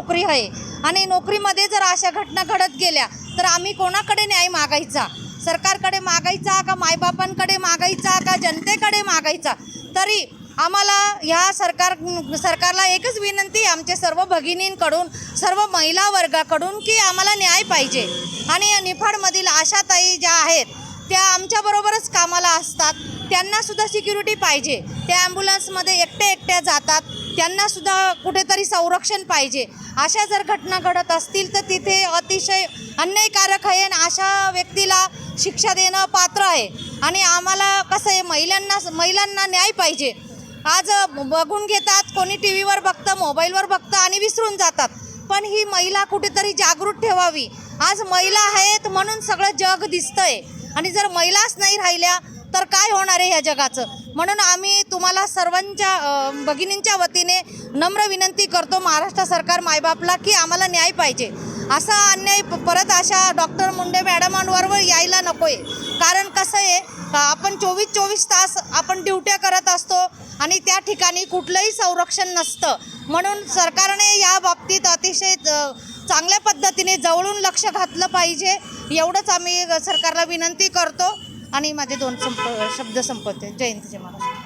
नोकरी आहे. आणि नोकरीमध्ये जर अशा घटना घडत गेल्या तर आम्ही कोणाकडे न्याय मागायचा? सरकारकडे मागायचा का मायबापांकडे मागायचा का जनतेकडे मागायचा? तरी आम्हाला ह्या सरकार सरकारला एकच विनंती आमच्या सर्व भगिनींकडून सर्व महिला वर्गाकडून की आम्हाला न्याय पाहिजे. आणि निफाडमधील आशाताई ज्या आहेत त्या आमच्याबरोबरच कामाला असतात. त्यांनासुद्धा सिक्युरिटी पाहिजे. त्या ॲम्ब्युलन्समध्ये एकट्या एकट्या जातात. त्यांनासुद्धा कुठेतरी संरक्षण पाहिजे. अशा जर घटना घडत असतील तर तिथे अतिशय अन्यायकारक आहे आणि अशा व्यक्तीला शिक्षा देणं पात्र आहे. आणि आम्हाला कसं आहे महिलांना महिलांना न्याय पाहिजे. आज बघून घेतात कोणी टी व्हीवर बघतं मोबाईलवर बघतं आणि विसरून जातात. पण ही महिला कुठेतरी जागृत ठेवावी. आज महिला आहेत म्हणून सगळं जग दिसतंय. आणि जर महिलाच नाही राहिल्या तर काय होणार आहे ह्या जगाचं? म्हणून आम्ही तुम्हाला सर्वांच्या भगिनींच्या वतीने नम्र विनंती करतो महाराष्ट्र सरकार मायबापला की आम्हाला न्याय पाहिजे. असा अन्याय परत अशा डॉक्टर मुंडे मॅडमांवर यायला नको आहे कारण कसं आहे आपण चोवीस चोवीस तास आपण ड्युट्या करत असतो आणि त्या ठिकाणी कुठलंही संरक्षण नसतं. म्हणून सरकारने या बाबतीत अतिशय चांगल्या पद्धतीने जवळून लक्ष घातलं पाहिजे. एवढंच आम्ही सरकारला विनंती करतो. आणि माझे दोन संप शब्द संपवते. जयंतीचे महाराज